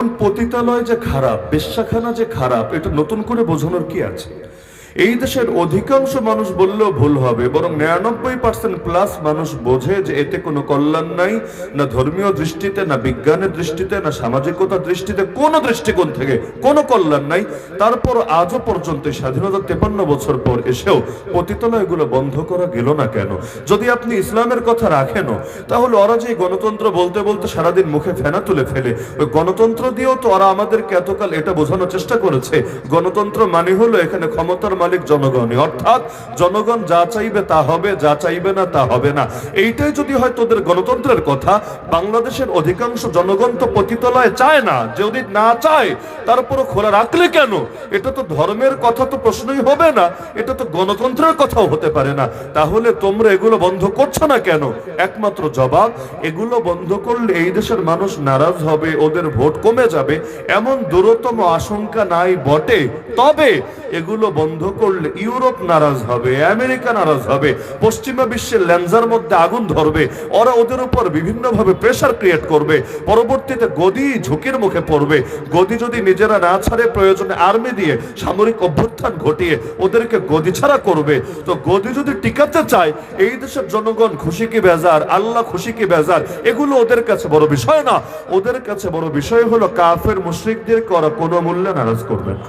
পতিতালয় যে খারাপ বেশ্যাখানা যে খারাপ এটা নতুন করে বোঝানোর কি আছে? এই দেশের অধিকাংশ মানুষ বললেও ভুল হবে, বরং নিরানব্বই পার্সেন্ট প্লাস মানুষ বোঝে যে এতে কোনো কল্যাণ নাই, না ধর্মীয় দৃষ্টিতে, না বিজ্ঞানের দৃষ্টিতে, না সামাজিকতার দৃষ্টিতে, কোনো দৃষ্টিকোণ থেকে কোনো কল্যাণ নাই। তারপর আজও পর্যন্ত স্বাধীনতা তেপান্ন বছর পর এসেও পতিতালয়গুলো বন্ধ করা গেল না কেন? যদি আপনি ইসলামের কথা রাখেনও, তাহলে ওরা যে গণতন্ত্র বলতে বলতে সারাদিন মুখে ফেনা তুলে ফেলে। ওই গণতন্ত্র দিয়েও তো ওরা আমাদেরকে এতকাল এটা বোঝানোর চেষ্টা করেছে। গণতন্ত্র মানে হলো এখানে ক্ষমতার মালিক জনগণই। অর্থাৎ জনগণ যা চাইবে তা হবে, যা চাইবে না তা হবে না। এইটাই যদি হয় তোদের গণতন্ত্রের কথা, বাংলাদেশের অধিকাংশ জনগণ তো পতিতলায় চায় না। যদি না চায় তারপরও খোলা রাখলে কেন? এটা তো ধর্মের কথা তো প্রশ্নই হবে না। এটা তো গণতন্ত্রের কথাও হতে পারে না। তাহলে তোমরা এগুলো বন্ধ করছ না কেন? একমাত্র জবাব, এগুলো বন্ধ করলে এই দেশের মানুষ নারাজ হবে, ওদের ভোট কমে যাবে। এমন দূরতম আশঙ্কা নাই বটে। তবে এগুলো বন্ধ করলে ইউরোপ নারাজ হবে, আমেরিকা নারাজ হবে, পশ্চিমা বিশ্বের ল্যান্সার মধ্যে আগুন ধরবে, ওরা ওদের উপর বিভিন্নভাবে প্রেসার ক্রিয়েট করবে, পরবর্তীতে গদি ঝুঁকির মুখে পড়বে। গদি যদি নিজেরা না ছাড়ে, প্রয়োজনে আর্মি দিয়ে সামরিক অভ্যুত্থান ঘটিয়ে ওদেরকে গদি ছাড়া করবে। তো গদি যদি টিকাতে চায়, এই দেশের জনগণ খুশি কি বেজার, আল্লাহ খুশি কি বেজার, এগুলো ওদের কাছে বড় বিষয় না। ওদের কাছে বড় বিষয় হলো কাফের মুশ্রিকদের করা কোনো মূল্যে নারাজ করবে না।